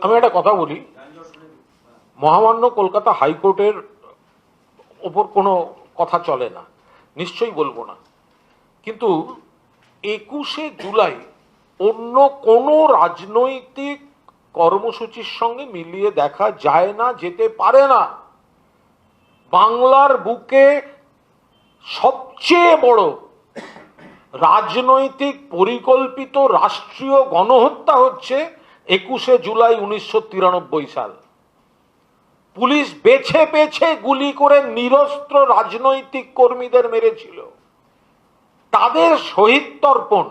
আমি একটা কথা বলি। মহামান্য কলকাতা হাইকোর্টের ওপর কোনো কথা চলে না। নিশ্চয়ই বলব না। কিন্তু একুশে জুলাই অন্য কোনো রাজনৈতিক কর্মসূচির সঙ্গে মিলিয়ে দেখা যায় না, যেতে পারে না। বাংলার বুকে সবচেয়ে বড় রাজনৈতিক পরিকল্পিত রাষ্ট্রীয় গণহত্যা হচ্ছে একুশে জুলাই উনিশশো তিরানব্বই সাল। পুলিশ বেছে বেছে গুলি করে নিরস্ত্র রাজনৈতিক কর্মীদের মেরেছিল। তাদের শহীদ তর্পণ,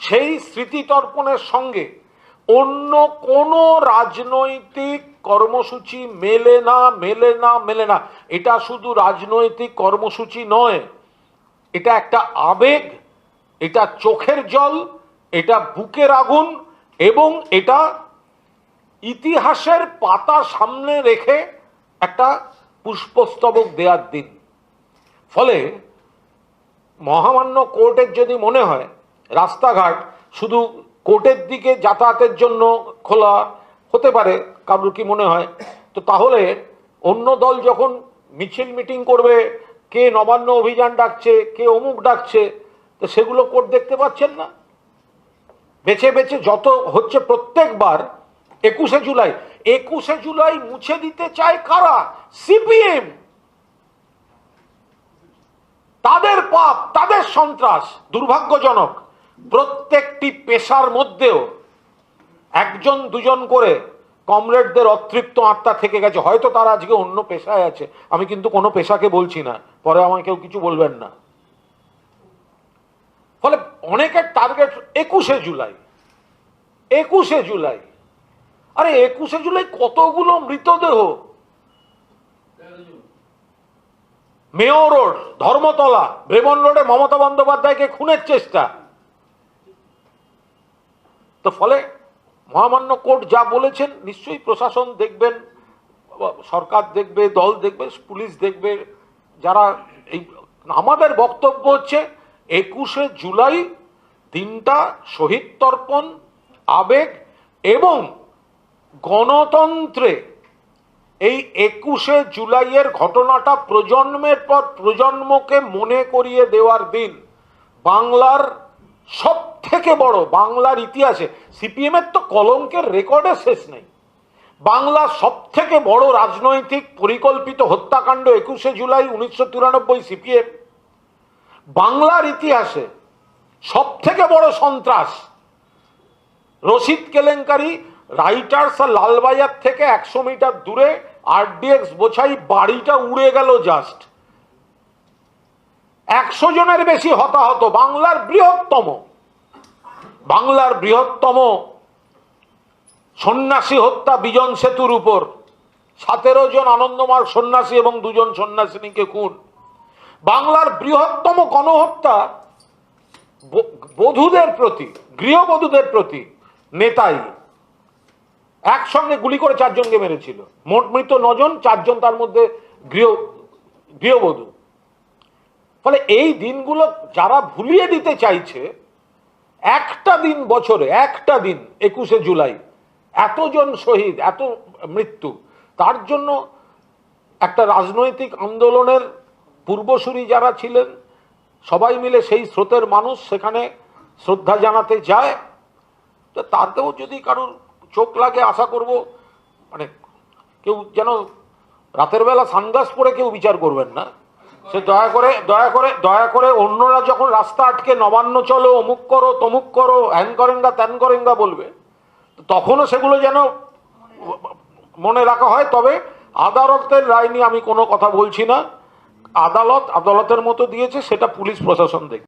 সেই স্মৃতিতর্পণের সঙ্গে অন্য কোনো রাজনৈতিক কর্মসূচি মেলে না মেলে না মেলে না। এটা শুধু রাজনৈতিক কর্মসূচি নয়। এটা একটা আবেগ, এটা চোখের জল, এটা বুকের আগুন এবং এটা ইতিহাসের পাতা সামনে রেখে একটা পুষ্পস্তবক দেওয়ার দিন। ফলে মহামান্য কোর্টের যদি মনে হয়, রাস্তাঘাট শুধু কোর্টের দিকে যাতায়াতের জন্য খোলা হতে পারে, কারোর কি মনে হয়? তো তাহলে অন্য দল যখন মিছিল মিটিং করবে, কে নবান্ন অভিযান ডাকছে, কে অমুক ডাকছে, তো সেগুলো কোর্ট দেখতে পাচ্ছেন না। বেছে বেছে যত হচ্ছে প্রত্যেকবার একুশে জুলাই একুশে জুলাই মুছে দিতে চায় কারা? সিপিএম। তাদের পাপ, তাদের সন্ত্রাস দুর্ভাগ্যজনক। প্রত্যেকটি পেশার মধ্যেও একজন, দুজন করে কমরেডদের অতৃপ্ত আত্মা থেকে গেছে। হয়তো তারা আজকে অন্য পেশায় আছে। আমি কিন্তু কোনো পেশাকে বলছি না। পরে আমাকে কেউ কিছু বলবেন না। ফলে অনেকের টার্গেট একুশে জুলাই। একুশে জুলাই। আরে একুশে জুলাই কতগুলো মৃতদেহ? মেয়র রোড, ধর্মতলা, ব্রেমন রোডে মমতা বন্দ্যোপাধ্যায়কে খুনের চেষ্টা। তো ফলে মহামান্য কোর্ট যা বলেছেন, নিশ্চয়ই প্রশাসন দেখবেন, সরকার দেখবে, দল দেখবে, পুলিশ দেখবে, যারা এই, আমাদের বক্তব্য হচ্ছে, একুশে জুলাই দিনটা শহীদ তর্পণ আবেগ এবং গণতন্ত্রে এই একুশে জুলাইয়ের ঘটনাটা প্রজন্মের পর প্রজন্মকে মনে করিয়ে দেওয়ার দিন। বাংলার সব থেকে বড়, বাংলার ইতিহাসে সিপিএম এর তো কলঙ্কের রেকর্ডে শেষ নেই। বাংলার সব থেকে বড় রাজনৈতিক পরিকল্পিত হত্যাকাণ্ড একুশে জুলাই উনিশশো তিরানব্বই সিপিএম। বাংলার ইতিহাসে সব থেকে বড় সন্ত্রাস। রশিদ কেলেঙ্কারি, রাইটার্স আর লালবাজার থেকে একশো মিটার দূরে আরডিএক্স বোঝাই বাড়িটা উড়ে গেল জাস্ট। একশো জনের বেশি হতাহত, বাংলার বৃহত্তম। বাংলার বৃহত্তম সন্ন্যাসী হত্যা বিজন সেতুর উপর। সতেরো জন আনন্দমার সন্ন্যাসী এবং দুজন সন্ন্যাসিনীকে খুন। বাংলার বৃহত্তম গণহত্যা বধূদের প্রতি, গৃহবধূদের প্রতি নেতাই একসঙ্গে গুলি করে চারজনকে মেরেছিল। মোট মৃত নজন, চারজন তার মধ্যে গৃহ, গৃহবধূ। ফলে এই দিনগুলো যারা ভুলিয়ে দিতে চাইছে, একটা দিন বছরে, একটা দিন, একুশে জুলাই, এতজন শহীদ, এত মৃত্যু, তার জন্য একটা রাজনৈতিক আন্দোলনের পূর্বসূরি যারা ছিলেন সবাই মিলে সেই স্রোতের মানুষ সেখানে শ্রদ্ধা জানাতে যায়। তো তাতেও যদি কারোর চোখ লাগে, আশা করব মানে কেউ যেন রাতের বেলা সানগ্লাস পরে কেউ বিচার করবেন না। সে দয়া করে দয়া করে দয়া করে অন্যরা যখন রাস্তা আটকে নবান্ন চলো, অমুক করো, তমুক করো, হ্যান করেঙ্গা, ত্যান করেঙ্গা বলবে তখনও সেগুলো যেন মনে রাখা হয়। তবে আদালতের রায় নিয়ে আমি কোনো কথা বলছি না। আদালত আদালতের মতো দিয়েছে সেটা পুলিশ প্রশাসন দেখবে।